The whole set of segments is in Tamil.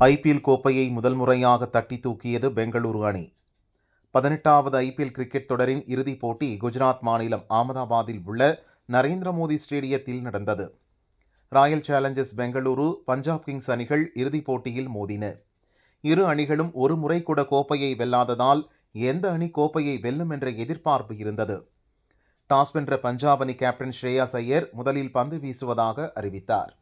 ஐபிஎல் கோப்பையை முதல் முறையாக தட்டி தூக்கியது பெங்களூரு அணி. பதினெட்டாவது ஐபிஎல் கிரிக்கெட் தொடரின் இறுதிப் போட்டி குஜராத் மாநிலம் அகமதாபாத்தில் உள்ள நரேந்திர மோடி ஸ்டேடியத்தில் நடந்தது. Royal challengers Bengaluru Punjab kings அணிகள் இறுதிப் போட்டியில் மோதின. இரு அணிகளும் ஒரு முறை கூட கோப்பையை வெல்லாததால் எந்த அணி கோப்பையை வெல்லும் என்ற எதிர்பார்ப்பு இருந்தது. டாஸ் வென்ற பஞ்சாப் அணி கேப்டன் ஸ்ரேயாஸ் ஐயர் முதலில் பந்து வீசுவதாக அறிவித்தார்.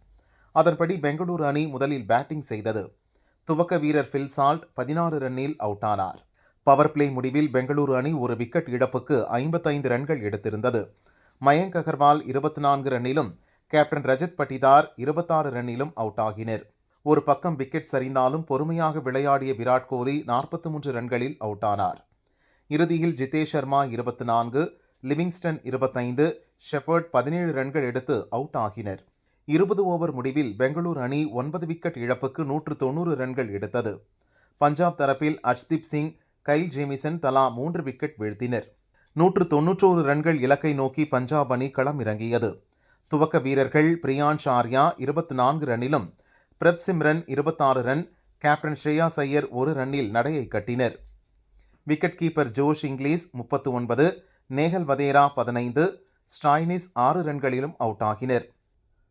அதன்படி பெங்களூரு அணி முதலில் பேட்டிங் செய்தது. துவக்க வீரர் ஃபில் சால்ட் பதினாறு ரன்னில் அவுட் ஆனார். பவர் பிளே முடிவில் பெங்களூரு அணி ஒரு விக்கெட் இழப்புக்கு ஐம்பத்தைந்து ரன்கள் எடுத்திருந்தது. மயங்க் அகர்வால் இருபத்தி நான்கு ரன்னிலும் கேப்டன் ரஜத் பட்டிதார் இருபத்தாறு ரன்னிலும் அவுட் ஆகினர். ஒரு பக்கம் விக்கெட் சரிந்தாலும் பொறுமையாக விளையாடிய விராட் கோலி நாற்பத்தி மூன்று ரன்களில் அவுட் ஆனார். இறுதியில் ஜிதேஷ் சர்மா இருபத்தி நான்கு லிவிங்ஸ்டன் இருபத்தைந்து ஷெஃபர்ட் பதினேழு ரன்கள் எடுத்து அவுட் ஆகினர். இருபது ஓவர் முடிவில் பெங்களூர் அணி ஒன்பது விக்கெட் இழப்புக்கு நூற்று தொண்ணூறு ரன்கள் எடுத்தது. பஞ்சாப் தரப்பில் அஷ்தீப் சிங் கைல் ஜேமிசன் தலா மூன்று விக்கெட் வீழ்த்தினர். நூற்று தொன்னூற்றோரு ரன்கள் இலக்கை நோக்கி பஞ்சாப் அணி களம் இறங்கியது. துவக்க வீரர்கள் பிரியான்ஷ் ஆர்யா இருபத்தி நான்கு ரன்னிலும் பிரப் சிம்ரன் இருபத்தாறு ரன் கேப்டன் ஸ்ரேயா ஐயர் ஒரு ரன்னில் நடையை கட்டினர். விக்கெட் கீப்பர் ஜோஷ் இங்கிலீஸ் முப்பத்து ஒன்பது நேகல் வதேரா பதினைந்து ஸ்டாய்னிஸ் ஆறு ரன்களிலும் அவுட் ஆகினர்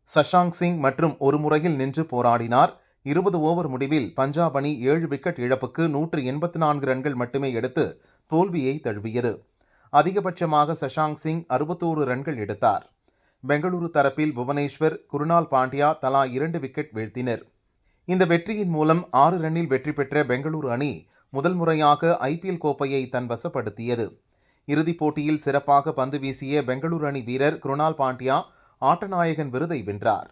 சஷாங்க் சிங் மற்றும் ஒரு முறையில் நின்று போராடினார். இருபது ஓவர் முடிவில் பஞ்சாப் அணி ஏழு விக்கெட் இழப்புக்கு நூற்று எண்பத்தி நான்கு ரன்கள் மட்டுமே எடுத்து தோல்வியை தழுவியது. அதிகபட்சமாக சஷாங்க் சிங் அறுபத்தோரு ரன்கள் எடுத்தார். பெங்களூரு தரப்பில் புவனேஸ்வர் குருணால் பாண்டியா தலா இரண்டு விக்கெட் வீழ்த்தினர். இந்த வெற்றியின் மூலம் ஆறு ரன்னில் வெற்றி பெற்ற பெங்களூரு அணி முதல் முறையாக ஐபிஎல் கோப்பையை தன் வசப்படுத்தியது. இறுதிப் போட்டியில் சிறப்பாக பந்து வீசிய பெங்களூரு அணி வீரர் குருணால் பாண்டியா ஆட்டநாயகன் விருதை வென்றார்.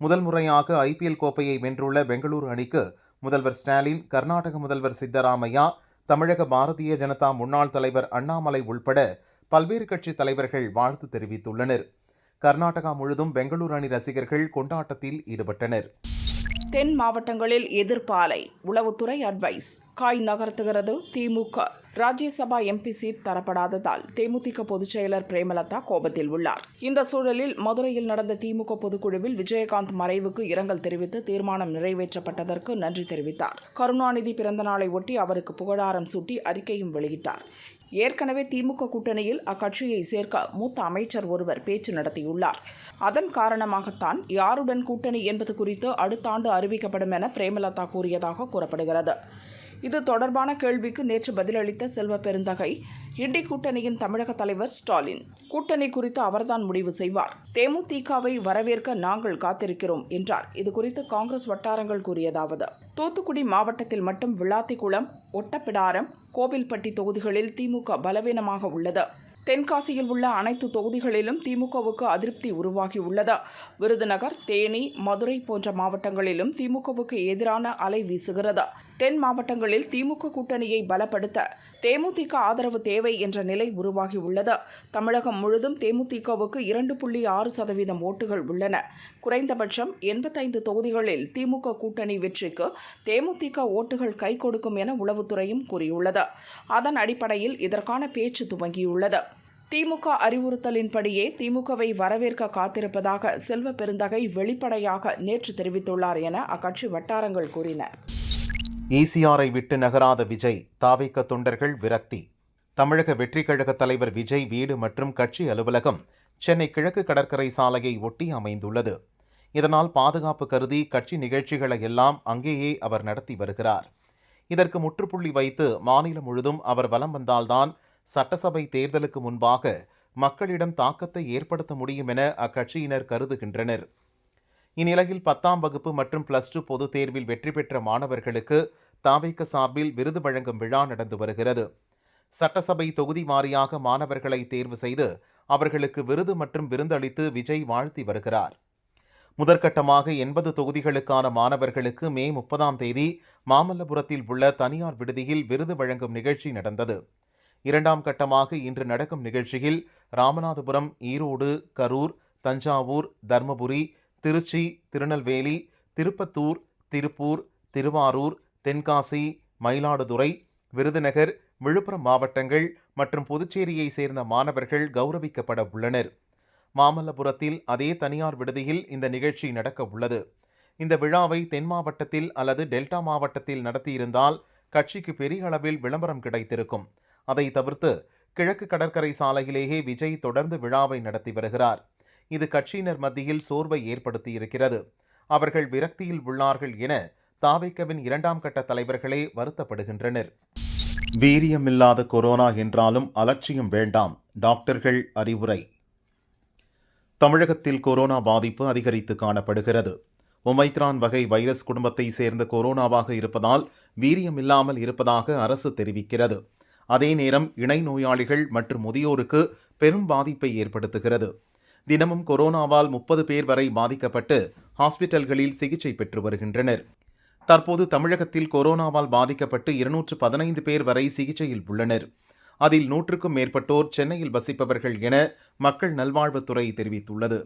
முதல் முறையாக ஐபிஎல் கோப்பையை வென்றுள்ள பெங்களூரு அணிக்கு முதல்வர் ஸ்டாலின் கர்நாடக முதல்வர் சித்தராமையா தமிழக பாரதிய ஜனதா முன்னாள் தலைவர் அண்ணாமலை உள்பட பல்வேறு கட்சி தலைவர்கள் வாழ்த்து தெரிவித்துள்ளனர். கர்நாடகா முழுதும் பெங்களூரு அணி ரசிகர்கள் கொண்டாட்டத்தில் ஈடுபட்டனர். தென் மாவட்டங்களில் எதிர்ப்பாலை. உளவுத்துறை அட்வைஸ் காய் நகர்த்துகிறது திமுக. ராஜ்யசபா எம்பி சீட் தரப்படாததால் தேமுதிக பொதுச் செயலர் பிரேமலதா கோபத்தில் உள்ளார். இந்த சூழலில் மதுரையில் நடந்த திமுக பொதுக்குழுவில் விஜயகாந்த் மறைவுக்கு இரங்கல் தெரிவித்து தீர்மானம் நிறைவேற்றப்பட்டதற்கு நன்றி தெரிவித்தார். கருணாநிதி பிறந்த நாளை ஒட்டி அவருக்கு புகழாரம் சூட்டி அறிக்கையும் வெளியிட்டார். ஏற்கனவே திமுக கூட்டணியில் அக்கட்சியை சேர்க்க மூத்த அமைச்சர் ஒருவர் பேச்சு நடத்தியுள்ளார். அதன் காரணமாகத்தான் யாருடன் கூட்டணி என்பது குறித்து அடுத்த ஆண்டு அறிவிக்கப்படும் என பிரேமலதா கூறியதாக கூறப்படுகிறது. இது தொடர்பான கேள்விக்கு நேற்று பதிலளித்த செல்வ பெருந்தகை இண்டி கூட்டணியின் தமிழக தலைவர் ஸ்டாலின். கூட்டணி குறித்து அவர்தான் முடிவு செய்வார். தேமுதிகவை வரவேற்க நாங்கள் காத்திருக்கிறோம் என்றார். இது குறித்து காங்கிரஸ் வட்டாரங்கள் கூறியதாவது தூத்துக்குடி மாவட்டத்தில் மட்டும் விளாத்திக்குளம் ஒட்டப்பிடாரம் கோவில்பட்டி தொகுதிகளில் திமுக பலவீனமாக உள்ளது. தென்காசியில் உள்ள அனைத்து தொகுதிகளிலும் திமுகவுக்கு அதிருப்தி உருவாகியுள்ளது விருதுநகர் தேனி மதுரை போன்ற மாவட்டங்களிலும் திமுகவுக்கு எதிரான அலை வீசுகிறது. தென் மாவட்டங்களில் திமுக கூட்டணியை பலப்படுத்த தேமுதிக ஆதரவு தேவை என்ற நிலை உருவாகியுள்ளது. தமிழகம் முழுதும் தேமுதிகவுக்கு இரண்டு புள்ளி ஆறு சதவீதம் ஓட்டுகள் உள்ளன. குறைந்தபட்சம் எண்பத்தைந்து தொகுதிகளில் திமுக கூட்டணி வெற்றிக்கு தேமுதிக ஓட்டுகள் கை கொடுக்கும் என உளவுத்துறையும் கூறியுள்ளது. அதன் அடிப்படையில் இதற்கான பேச்சு துவங்கியுள்ளது. திமுக அறிவுறுத்தலின்படியே திமுகவை வரவேற்க காத்திருப்பதாக செல்வ பெருந்தகை வெளிப்படையாக நேற்று தெரிவித்துள்ளார் என அக்கட்சி வட்டாரங்கள் கூறின. ஈசிஆரை விட்டு நகராத விஜய் தாவிக்க தொண்டர்கள் விரக்தி. தமிழக வெற்றி கழக தலைவர் விஜய் வீடு மற்றும் கட்சி அலுவலகம் சென்னை கிழக்கு கடற்கரை சாலையை ஒட்டி அமைந்துள்ளது. இதனால் பாதுகாப்பு கருதி கட்சி நிகழ்ச்சிகளை எல்லாம் அங்கேயே அவர் நடத்தி வருகிறார். இதற்கு முற்றுப்புள்ளி வைத்து மாநிலம் முழுதும் அவர் வலம் வந்தால்தான் சட்டசபை தேர்தலுக்கு முன்பாக மக்களிடம் தாக்கத்தை ஏற்படுத்த முடியும் என அக்கட்சியினர் கருதுகின்றனர். இந்நிலையில் பத்தாம் வகுப்பு மற்றும் பிளஸ் டூ பொதுத் தேர்வில் வெற்றி பெற்ற மாணவர்களுக்கு தாவைக்க சார்பில் விருது வழங்கும் விழா நடந்து வருகிறது. சட்டசபை தொகுதி வாரியாக மாணவர்களை தேர்வு செய்து அவர்களுக்கு விருது மற்றும் விருந்தளித்து விஜய் வாழ்த்தி வருகிறார். முதற்கட்டமாக எண்பது தொகுதிகளுக்கான மாணவர்களுக்கு மே முப்பதாம் தேதி மாமல்லபுரத்தில் உள்ள தனியார் விடுதியில் விருது வழங்கும் நிகழ்ச்சி நடந்தது. இரண்டாம் கட்டமாக இன்று நடக்கும் நிகழ்ச்சியில் ராமநாதபுரம் ஈரோடு கரூர் தஞ்சாவூர் தர்மபுரி திருச்சி திருநெல்வேலி திருப்பத்தூர் திருப்பூர் திருவாரூர் தென்காசி மயிலாடுதுறை விருதுநகர் விழுப்புரம் மாவட்டங்கள் மற்றும் புதுச்சேரியை சேர்ந்த மாணவர்கள் கௌரவிக்கப்பட உள்ளனர். மாமல்லபுரத்தில் அதே தனியார் விடுதியில் இந்த நிகழ்ச்சி நடக்க உள்ளது. இந்த விழாவை தென் மாவட்டத்தில் அல்லது டெல்டா மாவட்டத்தில் நடத்தியிருந்தால் கட்சிக்கு பெரிய அளவில் விளம்பரம் கிடைத்திருக்கும். அதை தவிர்த்து கிழக்கு கடற்கரை சாலையிலேயே விஜய் தொடர்ந்து விழாவை நடத்தி வருகிறார். இது கட்சியினர் மத்தியில் சோர்வை ஏற்படுத்தியிருக்கிறது அவர்கள் விரக்தியில் உள்ளார்கள் என தாவைக்கவின் இரண்டாம் கட்ட தலைவர்களே வருத்தப்படுகின்றனர். வீரியமில்லாத கொரோனா என்றாலும் அலட்சியம் வேண்டாம் டாக்டர்கள் அறிவுரை. தமிழகத்தில் கொரோனா பாதிப்பு அதிகரித்து காணப்படுகிறது. ஒமைக்ரான் வகை வைரஸ் குடும்பத்தை சேர்ந்த கொரோனாவாக இருப்பதால் வீரியமில்லாமல் இருப்பதாக அரசு தெரிவிக்கிறது. அதே நேரம் இணை நோயாளிகள் மற்றும் முதியோருக்கு பெரும் பாதிப்பை ஏற்படுத்துகிறது. தினமும் கொரோனாவால் முப்பது பேர் வரை பாதிக்கப்பட்டு ஹாஸ்பிட்டல்களில் சிகிச்சை பெற்று வருகின்றனர். தற்போது தமிழகத்தில் கொரோனாவால் பாதிக்கப்பட்டு இருநூற்று பதினைந்து பேர் வரை சிகிச்சையில் உள்ளனர். அதில் நூற்றுக்கும் மேற்பட்டோர் சென்னையில் வசிப்பவர்கள் என மக்கள் நல்வாழ்வுத்துறை தெரிவித்துள்ளது.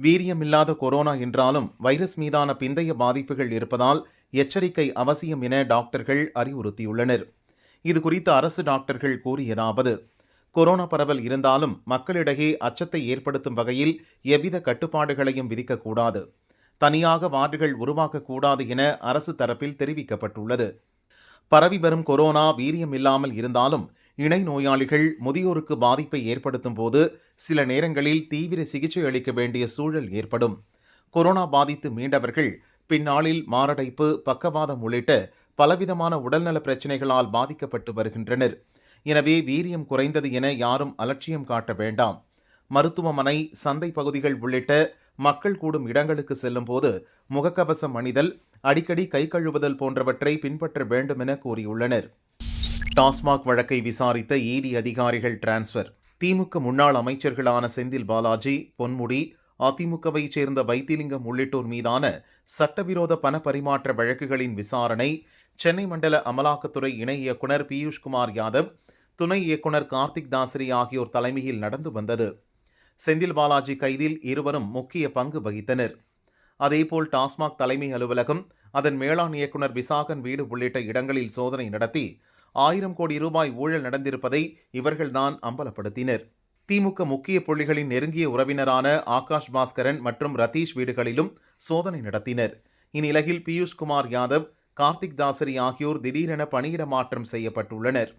வீரியமில்லாத கொரோனா என்றாலும் வைரஸ் மீதான பிந்தைய பாதிப்புகள் இருப்பதால் எச்சரிக்கை அவசியம் என டாக்டர்கள் அறிவுறுத்தியுள்ளனர். இது குறித்து அரசு டாக்டர்கள் கூறியதாவது கொரோனா பரவல் இருந்தாலும் மக்களிடையே அச்சத்தை ஏற்படுத்தும் வகையில் எவ்வித கட்டுப்பாடுகளையும் விதிக்கக்கூடாது. தனியாக வார்டுகள் உருவாக்கக்கூடாது என அரசு தரப்பில் தெரிவிக்கப்பட்டுள்ளது. பரவி வரும் கொரோனா வீரியம் இல்லாமல் இருந்தாலும் இணை நோயாளிகள் முதியோருக்கு பாதிப்பை ஏற்படுத்தும் போது சில நேரங்களில் தீவிர சிகிச்சை அளிக்க வேண்டிய சூழல் ஏற்படும். கொரோனா பாதித்து மீண்டவர்கள் பின்னாளில் மாரடைப்பு பக்கவாதம் உள்ளிட்ட பலவிதமான உடல்நல பிரச்சினைகளால் பாதிக்கப்பட்டு வருகின்றனர். எனவே வீரியம் குறைந்தது என யாரும் அலட்சியம் காட்ட வேண்டாம். மருத்துவமனை சந்தை பகுதிகள் உள்ளிட்ட மக்கள் கூடும் இடங்களுக்கு செல்லும்போது முகக்கவசம் அணிதல் அடிக்கடி கை கழுவுதல் போன்றவற்றை பின்பற்ற வேண்டும் என கூறியுள்ளனர். டாஸ்மாக் வழக்கை விசாரித்த இடி அதிகாரிகள் டிரான்ஸ்ஃபர் திமுக முன்னாள் அமைச்சர்களான செந்தில் பாலாஜி பொன்முடி அதிமுகவைச் சேர்ந்த வைத்திலிங்கம் உள்ளிட்டோர் மீதான சட்டவிரோத பண பரிமாற்ற வழக்குகளின் விசாரணை சென்னை மண்டல அமலாக்கத்துறை இணை இயக்குனர் பியூஷ்குமார் யாதவ் துணை இயக்குனர் கார்த்திக் தாசரி ஆகியோர் தலைமையில் நடந்து வந்தது. செந்தில் பாலாஜி கைதில் இருவரும் முக்கிய பங்கு வகித்தனர். அதேபோல் டாஸ்மாக் தலைமை அலுவலகம் அதன் மேலாண் இயக்குனர் விசாகன் வீடு உள்ளிட்ட இடங்களில் சோதனை நடத்தி ஆயிரம் கோடி ரூபாய் ஊழல் நடந்திருப்பதை இவர்கள்தான் அம்பலப்படுத்தினர். திமுக முக்கிய புள்ளிகளின் நெருங்கிய உறவினரான ஆகாஷ் பாஸ்கரன் மற்றும் ரதீஷ் வீடுகளிலும் சோதனை நடத்தினர். இந்நிலையில் பியூஷ்குமார் யாதவ் கார்த்திக் தாசரி ஆகியோர் திடீரென பணியிட மாற்றம் செய்யப்பட்டுள்ளனர்.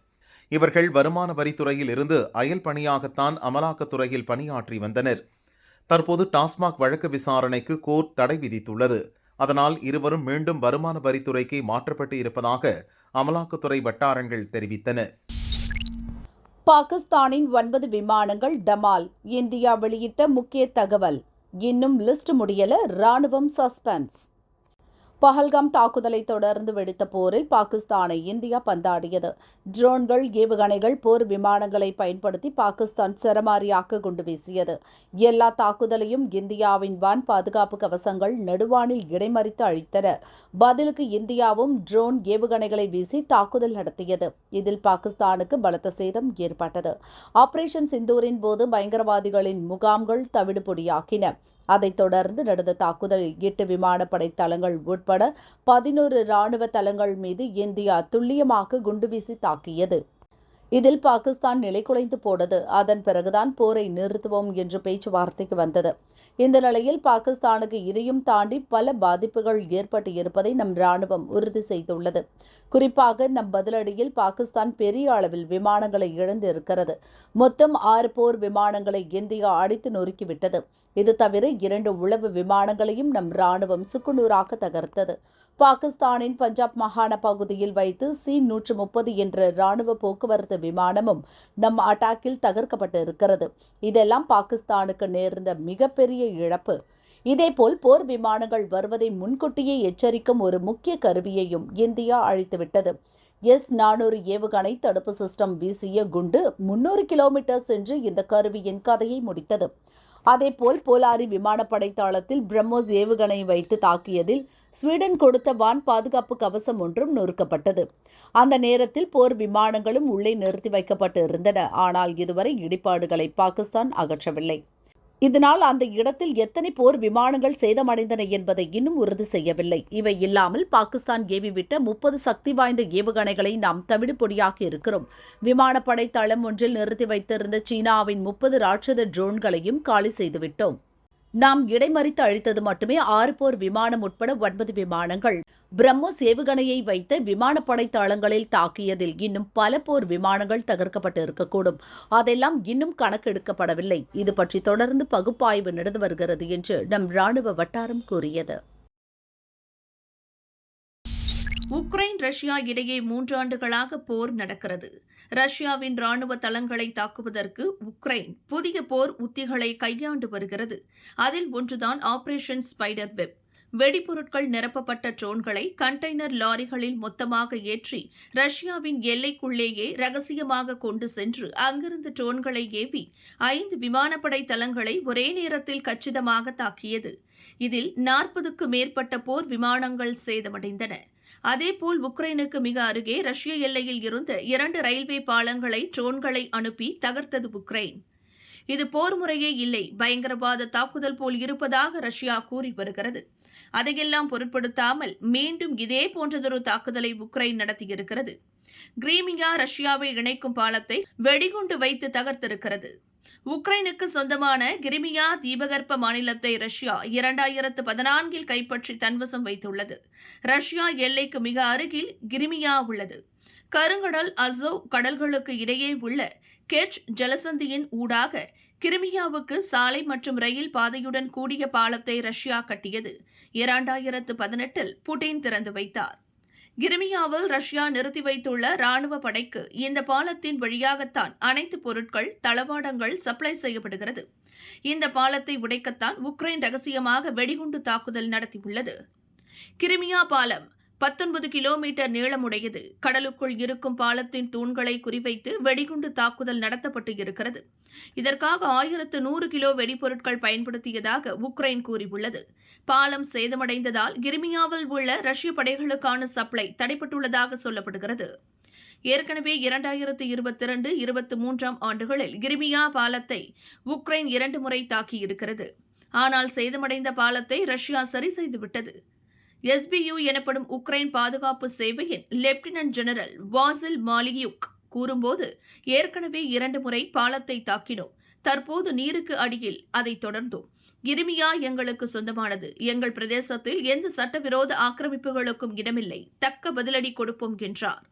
இவர்கள் வருமான வரித்துறையில் இருந்து அயல் பணியாகத்தான் அமலாக்கத்துறையில் பணியாற்றி வந்தனர். தற்போது டாஸ்மாக் வழக்கு விசாரணைக்கு கோர்ட் தடை விதித்துள்ளது. அதனால் இருவரும் மீண்டும் வருமான வரித்துறைக்கு மாற்றப்பட்டு இருப்பதாக அமலாக்கத்துறை வட்டாரங்கள் தெரிவித்தன. பாகிஸ்தானின் ஒன்பது விமானங்கள் டமால் இந்தியா வெளியிட்ட முக்கிய தகவல். இன்னும் லிஸ்ட் முடியல ராணுவம் சஸ்பென்ஸ். பஹல்காம் தாக்குதலை தொடர்ந்து வெடித்த போரில் பாகிஸ்தானை இந்தியா பந்தாடியது. ட்ரோன்கள் ஏவுகணைகள் போர் விமானங்களை பயன்படுத்தி பாகிஸ்தான் சரமாரியாக்க குண்டு வீசியது. எல்லா தாக்குதலையும் இந்தியாவின் வான் பாதுகாப்பு கவசங்கள் நடுவானில் இடைமறித்து அழித்தன. பதிலுக்கு இந்தியாவும் ட்ரோன் ஏவுகணைகளை வீசி தாக்குதல் நடத்தியது. இதில் பாகிஸ்தானுக்கு பலத்த சேதம் ஏற்பட்டது. ஆபரேஷன் சிந்தூரின் போது பயங்கரவாதிகளின் முகாம்கள் தவிடுபொடியாக்கின அதைத் தொடர்ந்து நடந்த தாக்குதலில் எட்டு விமானப்படை தளங்கள் உட்பட பதினோரு ராணுவ தளங்கள் மீது இந்தியா துல்லியமாக குண்டுவீசி தாக்கியது. இதில் பாகிஸ்தான் நிலைகுலைந்து போனது. அதன் பிறகுதான் போரை நிறுத்துவோம் என்று பேச்சுவார்த்தைக்கு வந்தது. இந்த நிலையில் பாகிஸ்தானுக்கு இதையும் தாண்டி பல பாதிப்புகள் ஏற்பட்டு இருப்பதை நம் ராணுவம் உறுதி செய்துள்ளது. குறிப்பாக நம் பதிலடியில் பாகிஸ்தான் பெரிய அளவில் விமானங்களை இழந்து இருக்கிறது. மொத்தம் ஆறு போர் விமானங்களை இந்தியா அடித்து நொறுக்கிவிட்டது இது தவிர இரண்டு உளவு விமானங்களையும் நம் ராணுவம் சுக்குநூறாக தகர்த்தது. பாகிஸ்தானின் பஞ்சாப் மாகாண பகுதியில் வைத்து சி நூற்று முப்பது என்ற ராணுவ போக்குவரத்து விமானமும் நம் அட்டாக்கில் தகர்க்கப்பட்டு இருக்கிறது இதெல்லாம் பாகிஸ்தானுக்கு நேர்ந்த மிகப்பெரிய இழப்பு. இதேபோல் போர் விமானங்கள் வருவதை முன்கூட்டியே எச்சரிக்கும் ஒரு முக்கிய கருவியையும் இந்தியா அழித்துவிட்டது. எஸ் நானூறு ஏவுகணை தடுப்பு சிஸ்டம் வீசிய குண்டு முன்னூறு கிலோமீட்டர் சென்று இந்த கருவியின் கதையை முடித்தது. அதேபோல் போலாரி விமானப்படை தளத்தில் பிரம்மோஸ் ஏவுகணை வைத்து தாக்கியதில் ஸ்வீடன் கொடுத்த வான் பாதுகாப்பு கவசம் ஒன்றும் நொறுக்கப்பட்டது. அந்த நேரத்தில் போர் விமானங்களும் உள்ளே நிறுத்தி வைக்கப்பட்டு இருந்தன ஆனால் இதுவரை இடிபாடுகளை பாகிஸ்தான் அகற்றவில்லை. இதனால் அந்த இடத்தில் எத்தனை போர் விமானங்கள் சேதமடைந்தன என்பதை இன்னும் உறுதி செய்யவில்லை. இவை இல்லாமல் பாகிஸ்தான் ஏவிவிட்ட முப்பது சக்தி வாய்ந்த ஏவுகணைகளை நாம் தவிடு பொடியாக்கி இருக்கிறோம். விமானப்படை தளம் ஒன்றில் நிறுத்தி வைத்திருந்த சீனாவின் முப்பது ராட்சத ட்ரோன்களையும் காலி செய்துவிட்டோம். நாம் இடைமறித்து அழித்தது மட்டுமே ஆறு போர் விமானம் உட்பட ஒன்பது விமானங்கள். பிரம்மோஸ் ஏவுகணையை வைத்த விமானப்படை தளங்களில் தாக்கியதில் இன்னும் பல போர் விமானங்கள் தகர்க்கப்பட்டு இருக்கக்கூடும். அதெல்லாம் இன்னும் கணக்கெடுக்கப்படவில்லை. இது பற்றி தொடர்ந்து பகுப்பாய்வு நடந்து வருகிறது என்று நம் ராணுவ வட்டாரம் கூறியது. உக்ரைன் ரஷ்யா இடையே மூன்றாண்டுகளாக போர் நடக்கிறது. ரஷ்யாவின் ராணுவ தளங்களை தாக்குவதற்கு உக்ரைன் புதிய போர் உத்திகளை கையாண்டு வருகிறது. அதில் ஒன்றுதான் ஆபரேஷன் ஸ்பைடர் வெப் வெடிபொருட்கள் நிரப்பப்பட்ட ட்ரோன்களை கண்டெய்னர் லாரிகளில் மொத்தமாக ஏற்றி ரஷ்யாவின் எல்லைக்குள்ளேயே ரகசியமாக கொண்டு சென்று அங்கிருந்து ட்ரோன்களை ஏவி ஐந்து விமானப்படை தளங்களை ஒரே நேரத்தில் கச்சிதமாக தாக்கியது. இதில் நாற்பதுக்கு மேற்பட்ட போர் விமானங்கள் சேதமடைந்தன. அதேபோல் உக்ரைனுக்கு மிக அருகே ரஷ்ய எல்லையில் இருந்த இரண்டு ரயில்வே பாலங்களை ட்ரோன்களை அனுப்பி தகர்த்தது உக்ரைன். இது போர் முறையே இல்லை பயங்கரவாத தாக்குதல் போல் இருப்பதாக ரஷ்யா கூறி வருகிறது. அதையெல்லாம் பொருட்படுத்தாமல் மீண்டும் இதே போன்றதொரு தாக்குதலை உக்ரைன் நடத்தியிருக்கிறது. கிரீமியா ரஷ்யாவை இணைக்கும் பாலத்தை வெடிகுண்டு வைத்து தகர்த்திருக்கிறது. உக்ரைனுக்கு சொந்தமான கிரிமியா தீபகற்ப மாநிலத்தை ரஷ்யா இரண்டாயிரத்து பதினான்கில் கைப்பற்றி தன்வசம் வைத்துள்ளது. ரஷ்யா எல்லைக்கு மிக அருகில் கிரிமியா உள்ளது. கருங்கடல் அசோவ் கடல்களுக்கு இடையே உள்ள கெச் ஜலசந்தியின் ஊடாக கிரிமியாவுக்கு சாலை மற்றும் ரயில் பாதையுடன் கூடிய பாலத்தை ரஷ்யா கட்டியது. இரண்டாயிரத்து பதினெட்டில் புட்டின் திறந்து வைத்தார். கிரிமியாவில் ரஷ்யா நிறுத்தி வைத்துள்ள ராணுவ படைக்கு இந்த பாலத்தின் வழியாகத்தான் அனைத்து பொருட்கள் தளவாடங்கள் சப்ளை செய்யப்படுகிறது. இந்த பாலத்தை உடைக்கத்தான் உக்ரைன் ரகசியமாக வெடிகுண்டு தாக்குதல் நடத்தியுள்ளது. கிரிமியா பாலம் பத்தொன்பது கிலோமீட்டர் நீளமுடையது. கடலுக்குள் இருக்கும் பாலத்தின் தூண்களை குறிவைத்து வெடிகுண்டு தாக்குதல் நடத்தப்பட்டு இருக்கிறது. இதற்காக ஆயிரத்து நூறு கிலோ வெடிபொருட்கள் பயன்படுத்தியதாக உக்ரைன் கூறியுள்ளது. பாலம் சேதமடைந்ததால் கிரிமியாவில் உள்ள ரஷ்ய படைகளுக்கான சப்ளை தடைப்பட்டுள்ளதாக சொல்லப்படுகிறது. ஏற்கனவே இரண்டாயிரத்து இருபத்தி இரண்டு இருபத்தி மூன்றாம் ஆண்டுகளில் கிரிமியா பாலத்தை உக்ரைன் இரண்டு முறை தாக்கியிருக்கிறது. ஆனால் சேதமடைந்த பாலத்தை ரஷ்யா சரி செய்துவிட்டது. எஸ்பியு எனப்படும் உக்ரைன் பாதுகாப்பு சேவையின் லெப்டினன்ட் ஜெனரல் வாசில் மாலியுக் கூறும்போது ஏற்கனவே இரண்டு முறை பாலத்தை தாக்கினோம். தற்போது நீருக்கு அடியில் அதை தொடர்ந்தோம். கிரிமியா எங்களுக்கு சொந்தமானது. எங்கள் பிரதேசத்தில் எந்த சட்டவிரோத ஆக்கிரமிப்புகளுக்கும் இடமில்லை. தக்க பதிலடி கொடுப்போம் என்றார்.